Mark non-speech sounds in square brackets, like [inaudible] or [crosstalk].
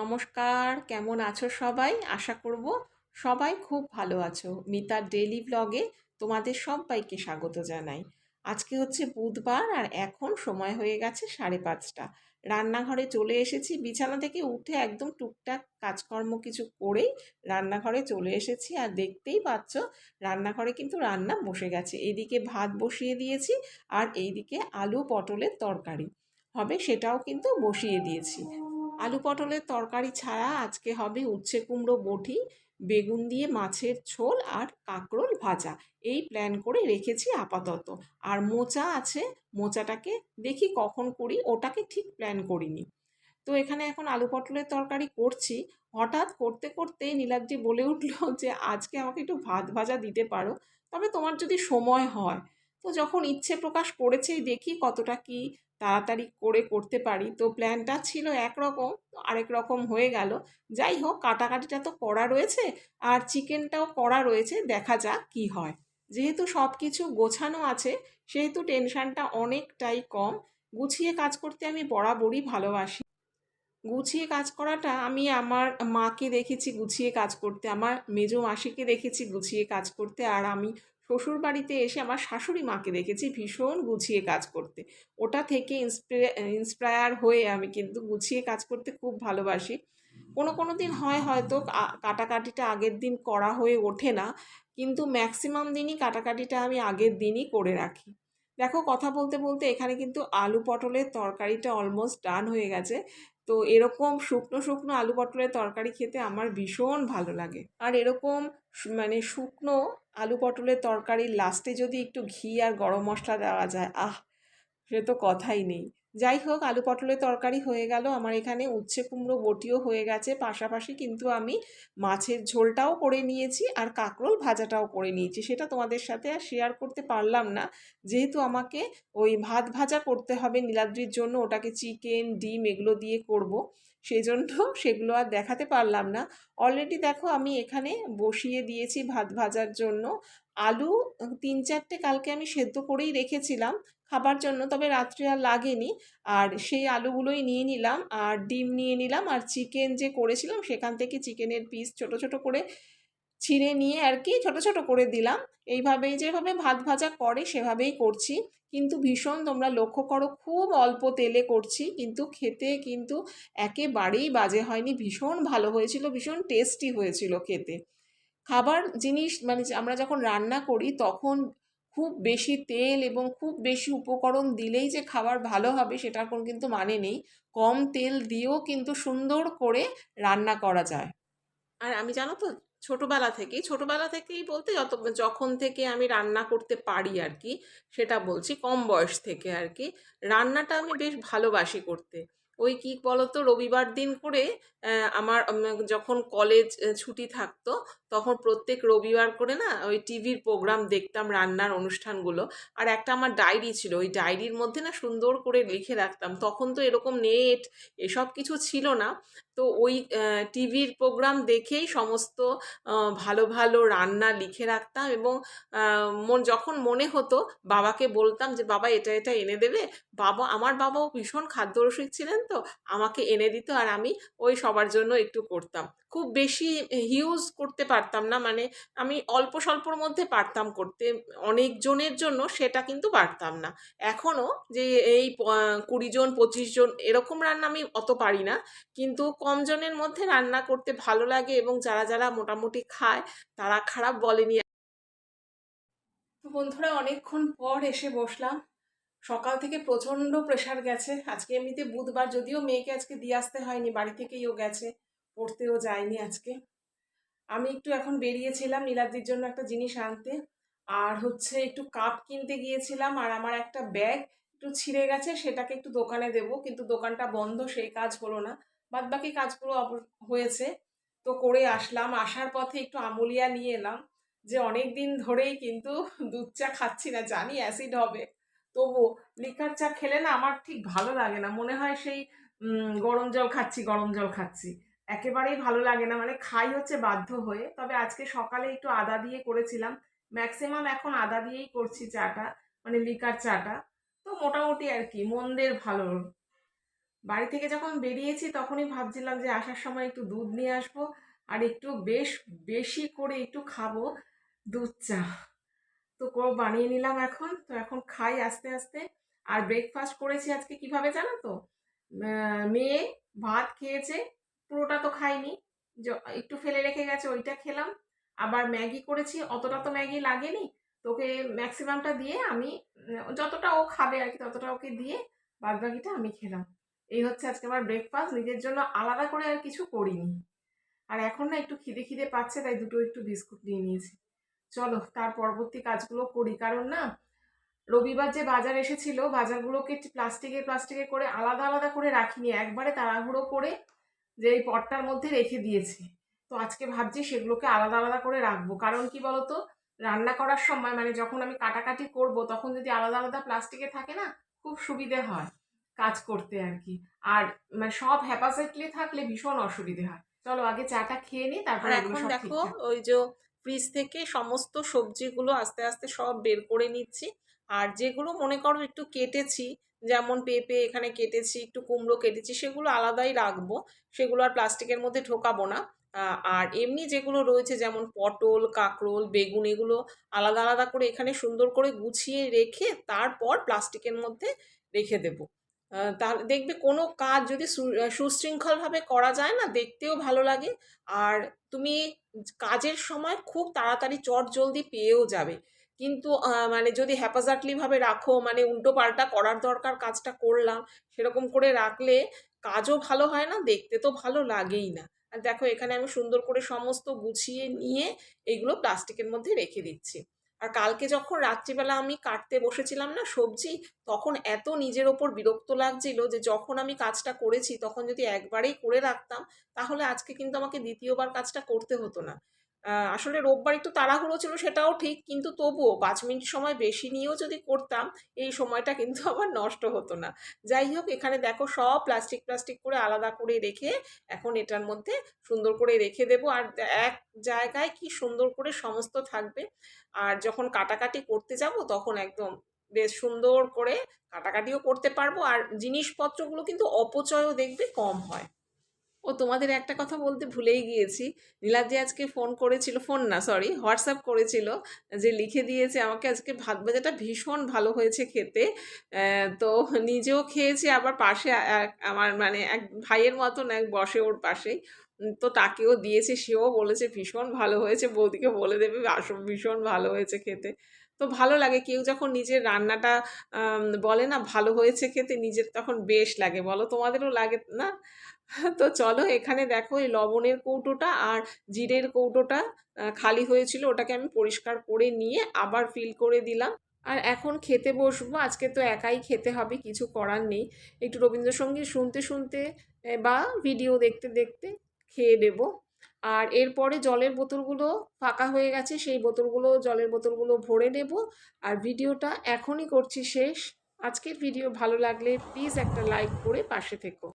নমস্কার, কেমন আছো সবাই? আশা করব সবাই খুব ভালো আছো। মিতার ডেলি ব্লগে তোমাদের সবাইকে স্বাগত জানাই। আজকে হচ্ছে বুধবার আর এখন সময় হয়ে গেছে সাড়ে পাঁচটা। রান্নাঘরে চলে এসেছি। বিছানা থেকে উঠে একদম টুকটাক কাজকর্ম কিছু করেই রান্নাঘরে চলে এসেছি। আর দেখতেই পাচ্ছ, রান্নাঘরে কিন্তু রান্না বসে গেছে। এইদিকে ভাত বসিয়ে দিয়েছি আর এইদিকে আলু পটলের তরকারি। হবে সেটাও কিন্তু বসিয়ে দিয়েছি। আলু পটলের তরকারি ছাড়া আজকে হবে উচ্ছে কুমড়ো বটি, বেগুন দিয়ে মাছের ঝোল আর কাঁকরোল ভাজা। এই প্ল্যান করে রেখেছি আপাতত। আর মোচা আছে, মোচাটাকে দেখি কখন করি, ওটাকে ঠিক প্ল্যান করিনি। তো এখানে এখন আলু পটলের তরকারি করছি। হঠাৎ করতে করতে নীলাদ্রি বলে উঠল যে, আজকে আমাকে একটু ভাত ভাজা দিতে পারো, তবে তোমার যদি সময় হয় তো যখন ইচ্ছে প্রকাশ করেছেই দেখি কতটা কি তাড়াতাড়ি করে করতে পারি। তো প্ল্যানটা ছিল একরকম, আরেক রকম হয়ে গেল। যাই হোক, কাটাকাটিটা তো করা রয়েছে আর চিকেনটাও করা রয়েছে, দেখা যাক কি হয়। যেহেতু সব কিছু গোছানো আছে, সেহেতু টেনশানটা অনেকটাই কম। গুছিয়ে কাজ করতে আমি বরাবরই ভালোবাসি। গুছিয়ে কাজ করাটা আমি আমার মাকে দেখেছি গুছিয়ে কাজ করতে, আমার মেজো মাসিকে দেখেছি গুছিয়ে কাজ করতে, আর আমি শ্বশুর বাড়িতে এসে আমার শাশুড়ি মাকে দেখেছি ভীষণ গুছিয়ে কাজ করতে। ওটা থেকে ইন্সপায়ার হয়ে আমি কিন্তু গুছিয়ে কাজ করতে খুব ভালোবাসি। কোনো কোনো দিন হয় হয়তো কাটাকাটিটা আগের দিন করা হয়ে ওঠে না, কিন্তু ম্যাক্সিমাম দিনই কাটাকাটিটা আমি আগের দিনই করে রাখি। দেখো, কথা বলতে বলতে এখানে কিন্তু আলু পটলের তরকারিটা অলমোস্ট ডান হয়ে গেছে। তো এরকম শুকনো শুকনো আলু পটলের তরকারি খেতে আমার ভীষণ ভালো লাগে। আর এরকম মানে শুকনো আলু পটলের তরকারির লাস্টে যদি একটু ঘি আর গরম মশলা দেওয়া যায়, আহ, সে তো কথাই নেই। যাই হোক, আলু পটলের তরকারি হয়ে গেল। আমার এখানে উচ্ছে কুমড়ো বটিও হয়ে গেছে। পাশাপাশি কিন্তু আমি মাছের ঝোলটাও করে নিয়েছি আর কাঁকরোল ভাজাটাও করে নিয়েছি। সেটা তোমাদের সাথে আর শেয়ার করতে পারলাম না। যেহেতু আমাকে ওই ভাত ভাজা করতে হবে নীলাদ্রির জন্য, ওটাকে চিকেন, ডিম এগুলো দিয়ে করব। সেই জন্য সেগুলো আর দেখাতে পারলাম না। অলরেডি দেখো আমি এখানে বসিয়ে দিয়েছি ভাত ভাজার জন্য। আলু তিন চারটে কালকে আমি সেদ্ধ করেই রেখেছিলাম। খাবার জন্য, তবে রাত্রে আর লাগেনি। আর সেই আলুগুলোই নিয়ে নিলাম, আর ডিম নিয়ে নিলাম, আর চিকেন যে করেছিলাম, সেখান থেকে চিকেনের পিস ছোট ছোট করে ছিঁড়ে নিয়ে আর কি ছোট ছোট করে দিলাম। এইভাবেই যেভাবে ভাত ভাজা করে, সেভাবেই করছি। কিন্তু ভীষণ তোমরা লক্ষ্য করো, খুব অল্প তেলে করছি, কিন্তু খেতে কিন্তু একেবারেই বাজে হয়নি। ভীষণ ভালো হয়েছিল, ভীষণ টেস্টি হয়েছিল খেতে। খাবার জিনিস মানে আমরা যখন রান্না করি, তখন খুব বেশি তেল এবং খুব বেশি উপকরণ দিলেই যে খাবার ভালো হবে সেটার কোনো কিন্তু মানে নেই। কম তেল দিয়েও কিন্তু সুন্দর করে রান্না করা যায়। আর আমি জানো তো, ছোটোবেলা থেকেই ছোটোবেলা থেকেই বলতে যত, যখন থেকে আমি রান্না করতে পারি আর কি, সেটা বলছি কম বয়স থেকে আর কি, রান্নাটা আমি বেশ ভালোবাসি করতে। ওই কী বলতো? রবিবার দিন করে আমার যখন কলেজ ছুটি থাকতো, তখন প্রত্যেক রবিবার করে না ওই টিভির প্রোগ্রাম দেখতাম, রান্নার অনুষ্ঠানগুলো। আর একটা আমার ডায়েরি ছিল, ওই ডায়েরির মধ্যে না সুন্দর করে লিখে রাখতাম। তখন তো এরকম নেট এসব কিছু ছিল না। তো ওই টিভির প্রোগ্রাম দেখেই সমস্ত ভালো ভালো রান্না লিখে রাখতাম এবং মন, যখন মনে হতো, বাবাকে বলতাম যে, বাবা, এটা এটা এনে দেবে? বাবা, আমার বাবাও ভীষণ খাদ্যরসিক ছিলেন তো? আমাকে এনে দিত আর আমি ওই সবার জন্য একটু করতাম। খুব বেশি হিউজ করতে পারতাম না মানে আমি অল্প স্বল্পর মধ্যে পারতাম করতে। অনেকজনের জন্য সেটা কিন্তু পারতাম না। এখনও যে এই কুড়ি জন, পঁচিশ জন এরকম রান্না আমি অত পারি না। কিন্তু কমজনের মধ্যে রান্না করতে ভালো লাগে এবং যারা যারা মোটামুটি খায়, তারা খারাপ বলেনি। বন্ধুরা, অনেকক্ষণ পর এসে বসলাম। সকাল থেকে প্রচণ্ড প্রেশার গেছে। আজকে এমনিতে বুধবার যদিও মেয়েকে আজকে দিয়ে আসতে হয়নি, বাড়ি থেকেই ও গেছে, পড়তেও যায়নি আজকে। আমি একটু এখন বেরিয়েছিলাম নীলাদ্রির জন্য একটা জিনিস আনতে, আর হচ্ছে একটু কাপ কিনতে গিয়েছিলাম, আর আমার একটা ব্যাগ একটু ছিঁড়ে গেছে, সেটাকে একটু দোকানে দেব, কিন্তু দোকানটা বন্ধ, সেই কাজ হলো না। বাদ বাকি কাজগুলো হয়েছে। তো করে আসলাম, আসার পথে একটু আমুলিয়া নিয়ে এলাম, যে অনেক দিন ধরেই কিন্তু দুধ চা খাচ্ছি না, জানি অ্যাসিড হবে। তবু লিকার চা খেলে না আমার ঠিক ভালো লাগে না। মনে হয় সেই গরম জল খাচ্ছি, গরম জল খাচ্ছি। একেবারেই ভালো লাগে না। মানে খাই হচ্ছে বাধ্য হয়ে। তবে আজকে সকালে একটু আদা দিয়ে করেছিলাম। ম্যাক্সিমাম এখন আদা দিয়েই করছি চাটা মানে লিকার চাটা। তো মোটামুটি আর কি, মন্দের ভালো। বাড়ি থেকে যখন বেরিয়েছি তখনই ভাবছিলাম যে আসার সময় একটু দুধ নিয়ে আসব। আর একটু বেশ, বেশি করে একটু খাব দুধ চা। তো কো- বানিয়ে নিলাম এখন। তো এখন খাই আস্তে আস্তে। আর ব্রেকফাস্ট করেছি আজকে কীভাবে জানো তো? মেয়ে ভাত খেয়েছে, পুরোটা তো খাইনি। একটু ফেলে রেখে গেছে, ওইটা খেলাম। আবার ম্যাগি করেছি, অতটা তো ম্যাগি লাগেনি। তোকে ম্যাক্সিমামটা দিয়ে আমি যতটা ও খাবে আর কি, ততটা ওকে দিয়ে বাদ বাকিটা আমি খেলাম। এই হচ্ছে আজকে আমার ব্রেকফাস্ট নিজের জন্য আলাদা করে আর কিছু করিনি। আর এখন না একটু খিদে খিদে পাচ্ছে, তাই দুটো একটু বিস্কুট নিয়ে নিয়েছি। চলো তার পরবর্তী কাজগুলো করি। কারণ না রবিবার যে বাজার এসেছিল বাজারগুলোকে প্লাস্টিকে প্লাস্টিকে করে আলাদা আলাদা করে রাখিনি। একবারে তাড়াহুড়ো করে যে এই পটটার মধ্যে রেখে দিয়েছি। তো আজকে ভাবছি সেগুলোকে আলাদা আলাদা করে রাখব। কারণ কি বলতো রান্না করার সময় মানে যখন আমি কাটাকাটি করব তখন যদি আলাদা আলাদা প্লাস্টিকে থাকে না খুব সুবিধে হয় কাজ করতে আর কি। আর মানে সব হ্যাপাসাইটলি থাকলে ভীষণ অসুবিধে হয়। চলো আগে চাটা খেয়ে নিই আর তারপর এখন দেখো ওই যে ফ্রিজ থেকে সমস্ত সবজিগুলো আস্তে আস্তে সব বের করে নিচ্ছি। আর যেগুলো মনে করো একটু কেটেছি, যেমন পেঁপে এখানে কেটেছি, একটু কুমড়ো কেটেছি, সেগুলো আলাদাই রাখব। সেগুলো আর প্লাস্টিকের মধ্যে ঢোকাবো না। আর এমনি যেগুলো রয়েছে, যেমন পটল, কাঁকরোল, বেগুন, এগুলো আলাদা আলাদা করে এখানে সুন্দর করে গুছিয়ে রেখে তারপর প্লাস্টিকের মধ্যে রেখে দেবো। তাহলে দেখবে কোনো কাজ যদি সুশৃঙ্খলভাবে করা যায় না, দেখতেও ভালো লাগে। আর তুমি কাজের সময় খুব তাড়াতাড়ি চট জলদি পেয়েও যাবে। কিন্তু মানে যদি হ্যাপাজার্টলিভাবে রাখো মানে উল্টো পাল্টা করার দরকার কাজটা করলাম, সেরকম করে রাখলে কাজও ভালো হয় না, দেখতে তো ভালো লাগেই না। আর দেখো, এখানে আমি সুন্দর করে সমস্ত গুছিয়ে নিয়ে এইগুলো প্লাস্টিকের মধ্যে রেখে দিচ্ছি। আর কালকে যখন রাত্রিবেলা আমি কাটতে বসেছিলাম না সবজি, তখন এত নিজের ওপর বিরক্ত লাগছিল যে যখন আমি কাজটা করেছি, তখন যদি একবারেই করে রাখতাম, তাহলে আজকে কিন্তু আমাকে দ্বিতীয়বার কাজটা করতে হতো না। আসলে রোববার একটু তাড়াহুড়ো ছিল, সেটাও ঠিক। কিন্তু তবুও পাঁচ মিনিট সময় বেশি নিয়েও যদি করতাম, এই সময়টা কিন্তু আবার নষ্ট হতো না। যাই হোক, এখানে দেখো সব প্লাস্টিক প্লাস্টিক করে আলাদা করে রেখে এখন এটার মধ্যে সুন্দর করে রেখে দেবো। আর এক জায়গায় কি সুন্দর করে সমস্ত থাকবে। আর যখন কাটাকাটি করতে যাব, তখন একদম বেশ সুন্দর করে কাটাকাটিও করতে পারব। আর জিনিসপত্রগুলো কিন্তু অপচয়ও দেখবে, কম হয়। ও তোমাদের একটা কথা বলতে ভুলেই গিয়েছি। নীলাদ্রি আজকে ফোন করেছিল ফোন না সরি হোয়াটসঅ্যাপ করেছিল যে লিখে দিয়েছে আমাকে আজকে ভাত ভাজাটা ভীষণ ভালো হয়েছে খেতে। তো নিজেও খেয়েছি, আবার পাশে আমার মানে এক ভাইয়ের মতন এক বসে ওর পাশেই। তো তাকেও দিয়েছে, সেও বলেছে ভীষণ ভালো হয়েছে, বৌদিকে বলে দেবে ভীষণ ভালো হয়েছে খেতে। তো ভালো লাগে। কেউ যখন নিজের রান্নাটা বলে না, ভালো হয়েছে খেতে নিজের তখন বেশ লাগে। বলো, তোমাদেরও লাগে না? [laughs] তো চলো, এখানে দেখো, এই লবণের কৌটোটা আর জিরের কৌটোটা খালি হয়েছিল, ওটাকে আমি পরিষ্কার করে নিয়ে আবার ফিল করে দিলাম। আর এখন খেতে বসবো। আজকে তো একাই খেতে হবে, কিছু করার নেই। একটু রবীন্দ্রসঙ্গীত শুনতে শুনতে বা ভিডিও দেখতে দেখতে খেয়ে নেব। আর এরপরে জলের বোতলগুলো ফাঁকা হয়ে গেছে, সেই বোতলগুলো, জলের বোতলগুলো ভরে নেব। আর ভিডিওটা এখনই করছি শেষ। আজকের ভিডিও ভালো লাগলে প্লিজ একটা লাইক করে পাশে থেকো।